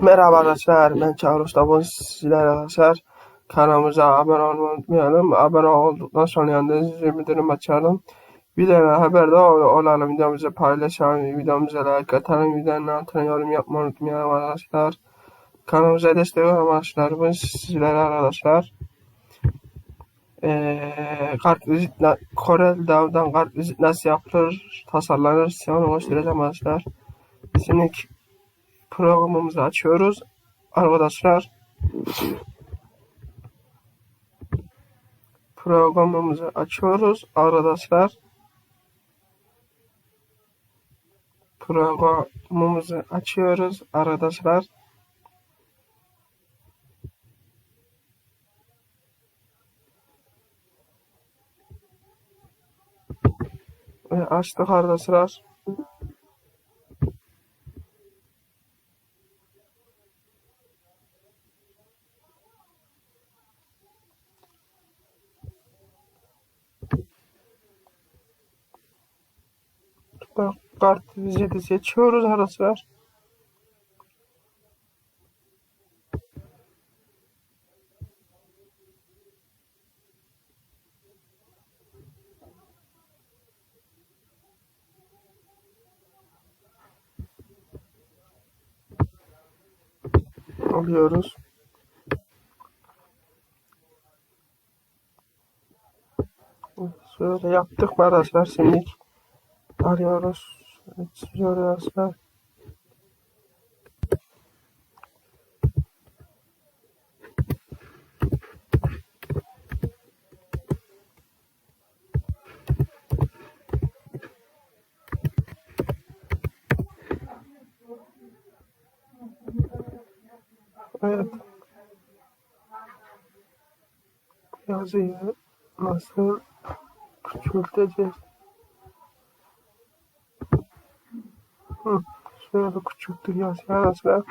Merhaba arkadaşlar, ben Çağrı Usta. Bugün sizlerle arkadaşlar kanalımıza abone olmayı unutmayalım. Abone olduktan sonra yanında zil bildirim açalım. Videodan haberdar ol- olalım. Videomuzu paylaşalım. Videomuza like atalım. Videonun altına yorum yapmayı unutmayalım arkadaşlar. Kanalımıza destek. Bugün sizlerle arkadaşlar. Eee kart vizit Corel Dağ'dan kart vizit nasıl yapılır, tasarlanır size onu göstereceğim arkadaşlar. Şimdi programımızı açıyoruz. Arkadaşlar programımızı açıyoruz. Arkadaşlar programımızı açıyoruz. Arkadaşlar ve açtık arkadaşlar. Kart viziti seçiyoruz arkadaşlar. Alıyoruz. Şöyle yaptık mı arkadaşlar şimdi arıyoruz. Şöyle arkadaşlar. Evet. Yazıyı nasıl küçülteceğiz? Şöyle küçülttük yazıyı arkadaşlar.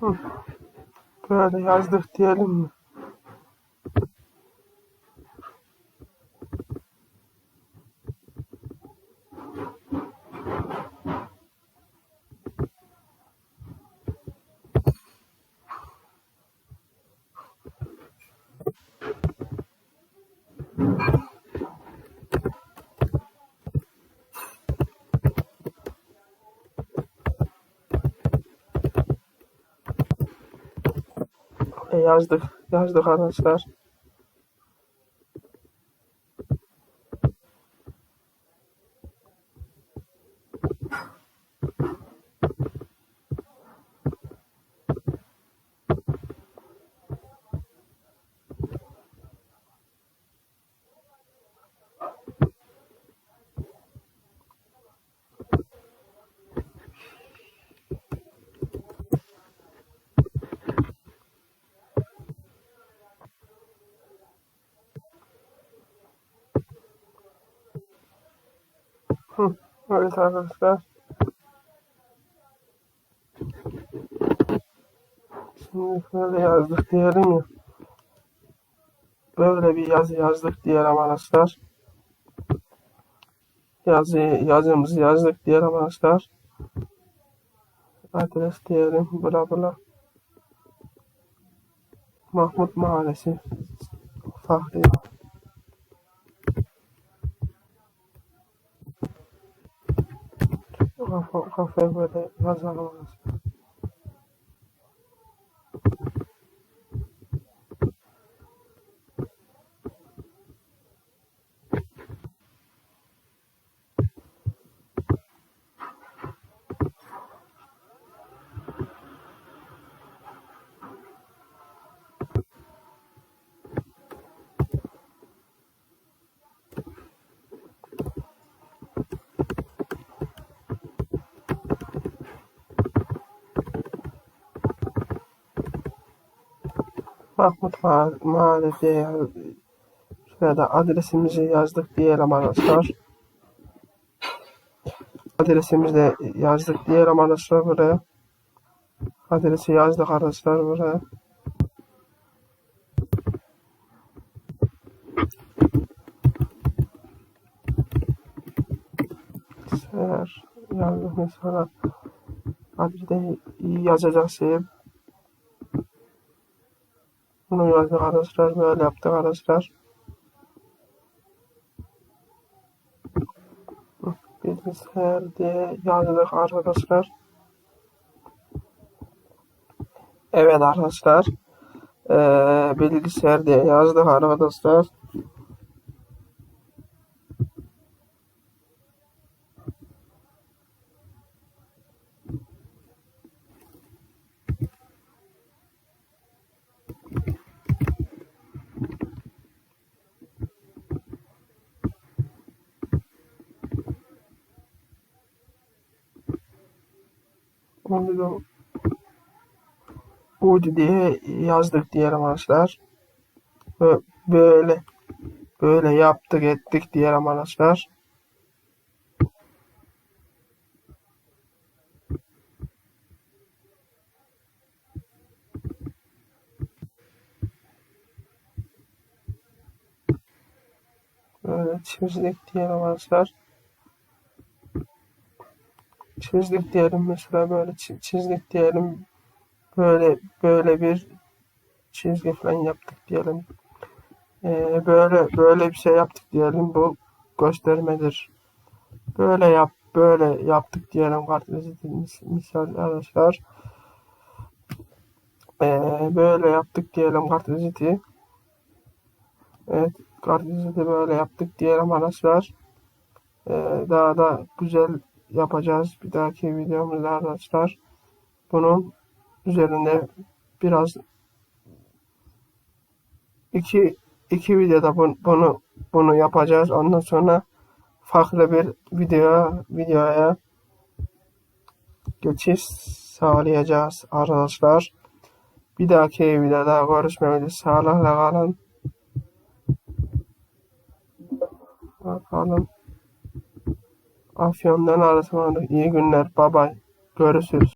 Hı. Böyle yazdık diyelim mi? Yazdık. Yazdık arkadaşlar. Evet arkadaşlar. Şimdi böyle yazdık diyelim ya. Böyle bir yazı yazdık diyelim arkadaşlar. Yazı, yazımızı yazdık diyelim arkadaşlar. Adres diyelim bla bla. Mahmut Mahallesi. Fahri. Kafe, kafe böyle yazalım arkadaşlar. Mahmut Mahal- Mahallesi yaz- şurada adresimizi yazdık diyelim arkadaşlar. Adresimizi de yazdık diyelim arkadaşlar buraya. Adresi yazdık arkadaşlar buraya. Seher yazdık mesela. Hadi de yazacaksın. Bunu yazdık arkadaşlar. Böyle yaptık arkadaşlar. Bilgisayar diye yazdık arkadaşlar. Evet arkadaşlar. Ee, bilgisayar diye yazdık arkadaşlar. Da Uğdu diye yazdık diyelim arkadaşlar. Ve böyle böyle yaptık ettik diyelim arkadaşlar. Böyle çizdik diyelim arkadaşlar. Çizdik diyelim mesela böyle çi- çizdik diyelim. Böyle böyle bir çizgi falan yaptık diyelim. Ee, böyle böyle bir şey yaptık diyelim. Bu göstermedir. Böyle yap böyle yaptık diyelim mis misal arkadaşlar. Ee, böyle yaptık diyelim kartviziti. Evet kartviziti böyle yaptık diyelim arkadaşlar. Ee, daha da güzel yapacağız bir dahaki videomuzda arkadaşlar. Bunun üzerinde biraz iki iki videoda bunu bunu, bunu yapacağız. Ondan sonra farklı bir video videoya geçiş sağlayacağız arkadaşlar. Bir dahaki videoda görüşmek üzere. Sağlıkla kalın. Bakalım. Afyon'dan arasında iyi günler. Bye. Görüşürüz.